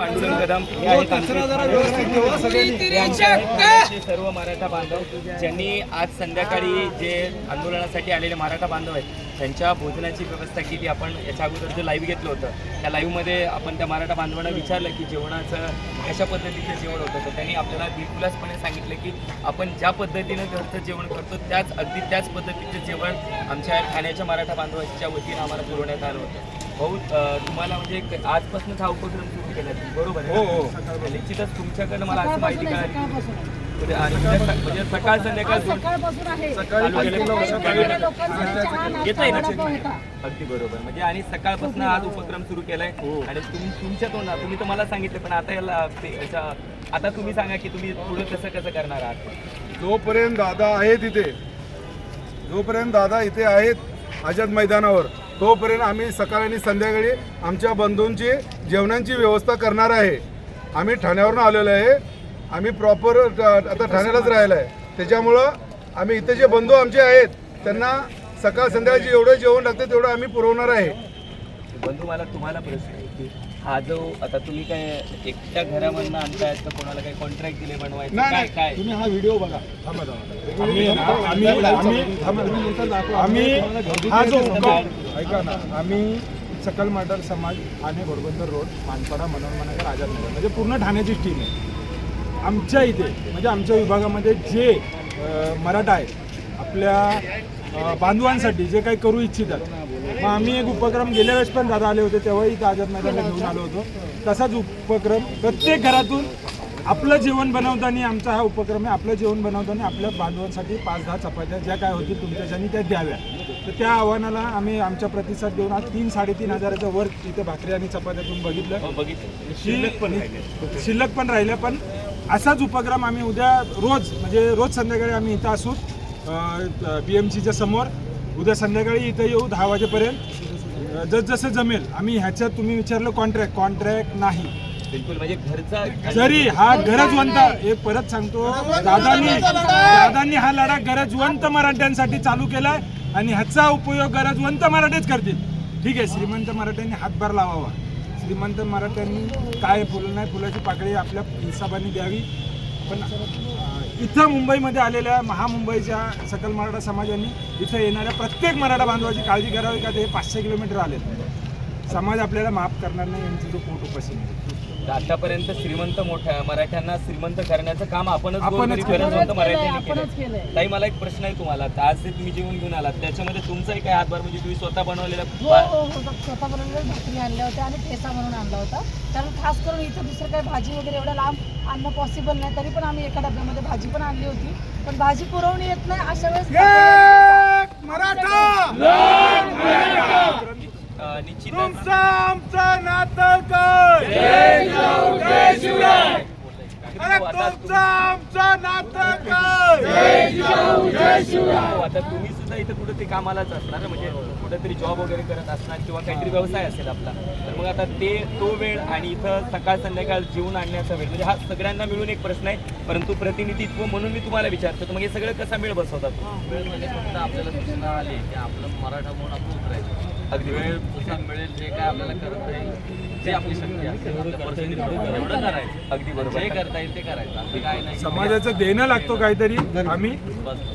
पांडुरंग कदम हे आहेत आमचे सर्व मराठा बांधव. ज्यांनी आज संध्याकाळी जे आंदोलनासाठी आलेले मराठा बांधव आहेत त्यांच्या भोजनाची व्यवस्था केली. आपण याच्या अगोदर जे लाईव्ह घेतलं होतं त्या लाईव्हमध्ये आपण त्या मराठा बांधवांना विचारलं की जेवणाचं कशा पद्धतीचं जेवण होतं? तर त्यांनी आपल्याला बिलकुलचपणे सांगितलं की आपण ज्या पद्धतीनं घरचं जेवण करतो त्याच अगदी त्याच पद्धतीचं जेवण आमच्या ठाण्याच्या मराठा बांधवांच्या वतीनं आम्हाला पुरवण्यात आलं होतं. भाऊ तुम्हाला म्हणजे एक आजपासूनच हा उपक्रम सुरू केला बरोबर आहे हो, ना? निश्चितच तुमच्याकडनं मला असं माहिती कळाली. की- आणि म्हणजे स- म्हणजे सकाळ संध्याकाळ. अगदी बरोबर. म्हणजे आणि सकाळपासून आज उपक्रम सुरू केलाय. हो. आणि तुम तुमच्या तोंडा तुम्ही तर मला सांगितलं पण आता याला आता तुम्ही सांगा की तुम्ही पुढे कसं कसं करणार आहात? जोपर्यंत दादा आहेत इथे जोपर्यंत दादा इथे आहेत आझाद मैदानावर तोपर्यंत आम्ही सकाळी आणि संध्याकाळी आमच्या बंधूंची जेवणांची व्यवस्था करणार आहे. आम्ही ठाण्यावरून आलेलो आहे. आम्ही प्रॉपर आता ठाण्यालाच राहिलो आहे. त्याच्यामुळं आम्ही इथे जे बंधू आमचे आहेत त्यांना सकाळ संध्याकाळची जेवढं जेवण लागतं तेवढं आम्ही पुरवणार आहे. बंधू मला तुम्हाला प्रश्न आहे की हा जो आता तुम्ही काय एकट्या घरामधनं आणतायत का कोणाला काही कॉन्ट्रॅक्ट दिले बनवायचं? काय काय? तुम्ही हा व्हिडिओ बघा. आम्ही आहे ना, आम्ही आम्ही थांबा. आम्ही हा जो उपक्रम ऐका ना. आम्ही सकल मर्डर समाज ठाणे घोडबंदर रोड मानपाडा मनोरमानगर आझाद नगर म्हणजे पूर्ण ठाण्याचीच टीम आहे. आमच्या इथे म्हणजे आमच्या विभागामध्ये जे अ, मराठा आहेत आपल्या अ, बांधवांसाठी जे काही करू इच्छितात मग आम्ही एक उपक्रम गेल्या वेळेस पण दादा आले होते तेव्हाही आझाद मैदानाला घेऊन आलो होतो. तसाच उपक्रम प्रत्येक घरातून आपलं जेवण बनवताना आमचा हा उपक्रम आहे. आपलं जेवण बनवताना आपल्या बांधवांसाठी पाच दहा चपात्या ज्या काय होतील तुमच्याच्यानी त्या द्याव्या. तर त्या आव्हानाला आम्ही आमच्या प्रतिसाद देऊन आज तीन साडेतीन हजाराच्या वर इथे भाकरी आणि चपात्या तुम्ही बघितलं. हो, बघितलं. शिल्लक पण राहिले. शिल्लक पण राहिल्या पण असाच उपक्रम आम्ही उद्या रोज म्हणजे रोज संध्याकाळी आम्ही इथं असू बी एम सीच्या समोर उद्या संध्याकाळी इथं येऊ दहा वाजेपर्यंत. जसजसं जमेल. आम्ही ह्याच्यात तुम्ही विचारलं कॉन्ट्रॅक्ट कॉन्ट्रॅक्ट नाही. बिलकुल म्हणजे घरचा जरी हा गरजवंत एक परत सांगतो दादांनी दादांनी हा लढा गरजवंत मराठ्यांसाठी चालू केलाय आणि ह्याचा उपयोग गरजवंत मराठेच करतील. ठीक आहे श्रीमंत मराठ्यांनी हातभार लावावा. श्रीमंत मराठ्यांनी काय फुलं नाही फुलाची पाकळी आपल्या हिसाबाने द्यावी पण इथं मुंबईमध्ये आलेल्या महामुंबईच्या सकल मराठा समाजांनी इथं येणाऱ्या प्रत्येक मराठा बांधवाची काळजी करावी का ते पाचशे किलोमीटर आले समाज आपल्याला माफ करणार नाही यांची जो पोट उपस्थित आहे. आतापर्यंत श्रीमंत मोठ्या मराठ्यांना श्रीमंत करण्याचं काम आपणच गोरगरीब आपणच मराठ्यांनी केलं केलंय. ताई मला एक प्रश्न आहे तुम्हाला. आज जे तुम्ही जेवण घेऊन आलात. त्याच्यामध्ये तुमचाही काय हातभार? म्हणजे तुम्ही स्वतः बनवलेला हो हो हो. स्वतः बनवलेल्या भाकरी आणल्या होत्या आणि ठेसा म्हणून आणला होता. कारण खास करून इथं दुसरं काही भाजी वगैरे एवढं लांब आणणं पॉसिबल नाही. तरी पण आम्ही एका डब्यामध्ये भाजी पण आणली होती. पण भाजी पुरवणी येत नाही. अशा वेळेस अं, निश्चितच आमचं नातं हो, आता तुम्ही सुद्धा इथं कुठेतरी कामालाच असणार म्हणजे कुठेतरी जॉब वगैरे करत असणार किंवा काहीतरी व्यवसाय असेल आपला. तर मग आता ते तो वेळ आणि इथं सकाळ संध्याकाळ जेवून आणण्याचा वेळ म्हणजे हा सगळ्यांना मिळून एक प्रश्न आहे परंतु प्रतिनिधित्व म्हणून मी तुम्हाला विचारतो. तर मग हे सगळं कसा मेळ बसवतात वेळ म्हणजे फक्त आपल्याला सूचना आली की आपलं मराठा म्हणून आपण उतरायचं. अगदी वेळ मिळेल जे काय आपल्याला करता येईल जे आपली शक्ती असेल एवढं करायचं. अगदी बरोबर. जे करता येईल ते करायचं. असं काय नाही. की समाजाचं देणं लागतो काहीतरी आम्ही.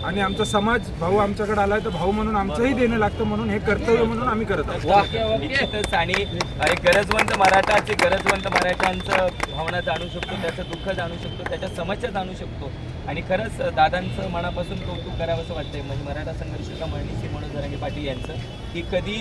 आणि आमचा समाज भाऊ आमच्याकडे आलाय तर भाऊ म्हणून आमचंही देणं लागतं म्हणून हे कर्तव्य म्हणून आम्ही करत आहोत. निश्चितच आणि एक गरजवंत मराठाचे गरजवंत मराठ्यांचं भावना जाणू शकतो त्याचं दुःख जाणू शकतो त्याच्या समस्या जाणू शकतो. आणि खरंच दादांचं मनापासून कौतुक करावं असं वाटतंय. म्हणजे मराठा संघर्षका मळणीसी मनोज जरांगे पाटील यांचं की कधी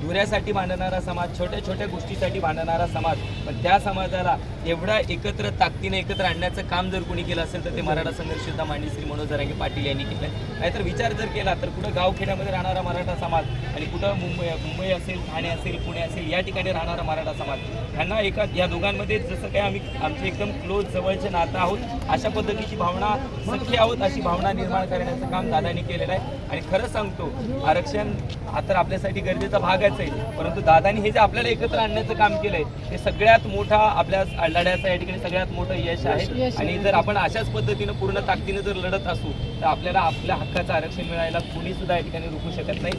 धुऱ्यासाठी भांडणारा समाज छोट्या छोट्या गोष्टीसाठी भांडणारा समाज पण त्या समाजाला एवढा एकत्र ताकदीने एकत्र आणण्याचं काम जर कोणी केलं असेल तर ते मराठा संघर्षता मांडणी श्री मनोज जरांगे पाटील यांनी केलं. नाहीतर विचार जर केला तर कुठं गावखेड्यामध्ये राहणारा मराठा समाज आणि कुठं मुंबई मुंबई असेल ठाणे असेल पुणे असेल या ठिकाणी राहणारा मराठा समाज ह्यांना एका या दोघांमध्ये जसं काही आम्ही आमचे एकदम क्लोज जवळचे नातं आहोत अशा पद्धतीची भावना सख्य आहोत अशी भावना निर्माण करण्याचं काम दादानी केलेलं आहे. आणि खरं सांगतो आरक्षण हा तर आपल्यासाठी गरजेचा भागच आहे. परंतु दादांनी हे जे आपल्याला एकत्र आणण्याचं काम केलंय हे सगळ्यात मोठा आपल्या लढ्याचं या ठिकाणी सगळ्यात मोठं यश आहे. आणि जर आपण अशाच पद्धतीनं पूर्ण ताकदीनं जर लढत असू तर आपल्याला आपल्या हक्काचं आरक्षण मिळायला कोणी सुद्धा या ठिकाणी रोखू शकत नाही.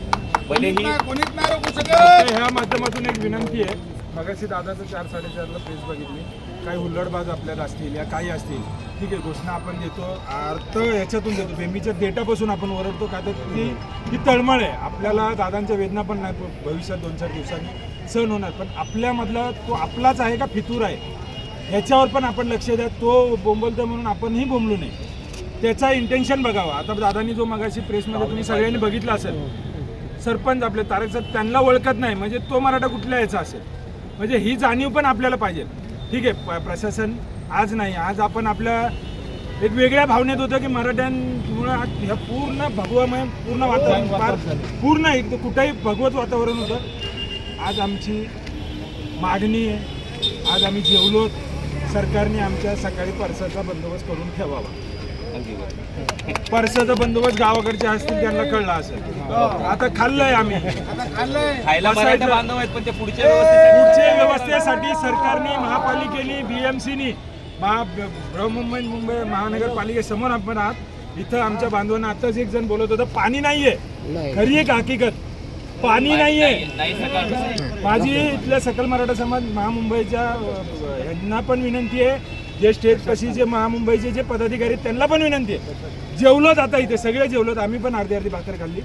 भलेही कोणीच नाही रोखू शकत. तर ह्या माध्यमातून एक विनंती आहे मगाशी दादाचं चार साडेचारला प्रेस बघितली. काही हुल्लडबाज आपल्याला असतील या काही असतील. ठीक आहे घोषणा आपण देतो. अर्थ याच्यातून देतो. बेंबीच्या डेटापासून आपण ओरडतो का? तर ती ही तळमळ आहे. आपल्याला दादांच्या वेदना पण नाही. भविष्यात दोन चार दिवसांनी सण होणार. पण आपल्यामधला तो आपलाच आहे का फितूर आहे? ह्याच्यावर पण आपण लक्ष द्या. तो बोंबलतो म्हणून आपणही बोंबलू नये. त्याचा इंटेन्शन बघावा. आता दादांनी जो मगाशी प्रेसमध्ये तुम्ही सगळ्यांनी बघितला असेल. सरपंच आपले तारक साहेब त्यांना ओळखत नाही. म्हणजे तो मराठा कुठल्या याचा असेल? म्हणजे ही जाणीव पण आपल्याला पाहिजे. ठीक आहे प्रशासन आज नाही आज आपण आपल्या एक वेगळ्या भावनेत होतं की मराठ्यांमुळं ह्या पूर्ण भगवामय पूर्ण वातावरण फार पूर्ण एक कुठंही भगवत वातावरण होतं. आज आमची मागणी आहे आज आम्ही जेवलो सरकारने आमच्या सकाळी परसाचा बंदोबस्त करून ठेवावा. परसाचा बंदोबस्त गावाकडचे असतील त्यांना कळला असेल. आता खाल्लंय आम्ही. खायला बसायचं. मराठा बांधव आहेत पण ते पुढच्या व्यवस्थेसाठी पुढच्या व्यवस्थेसाठी सरकारने महापालिकेने बीएमसीनी महा बृहमुंबई मुंबई महानगरपालिकेसमोर आपण आहात. इथं आमच्या बांधवांना आताच एक जण बोलत होतं पाणी नाहीये. खरी एक हकीकत. पाणी नाहीये. माझी इथल्या सकल मराठा समाज महामुंबईच्या यांना पण विनंती आहे. जे स्टेट पशीचे महामुंबईचे जे पदाधिकारी आहेत त्यांना पण विनंती आहे. जेवलोत आता इथे सगळे जेवलोत. आम्ही पण अर्धी अर्धी भाकर खाल्ली.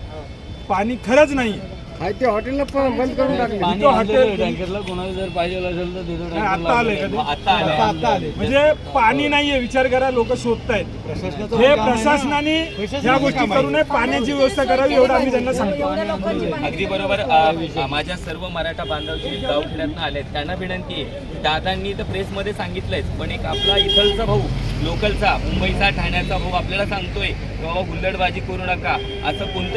पाणी खरंच नाही. ते हॉटेलला पण बंद करून टाकले. इथं हॉटेल टँकरला कोणाला जर पाहिजे असेल तर तिथं नाही, आता आलंय का ते? आता आले. म्हणजे पाणी नाहीये विचार करा लोक शोधतायत. हे प्रशासनाने ह्या गोष्टी करू नये पाण्याची व्यवस्था करावी एवढं आम्ही त्यांना सांगतो. एवढ्या लोकांची माहिती अगदी बरोबर. अ, माझ्या सर्व मराठा बांधव जे गावखेड्यातनं आलेत. त्यांना विनंती आहे दादांनी तर प्रेसमध्ये सांगितलंयच पण एक आपला इथलचा भाऊ लोकलचा मुंबईचा ठाण्याचा भाऊ आपल्याला सांगतोय की बाबा हुल्लडबाजी करू नका. असं कोणतं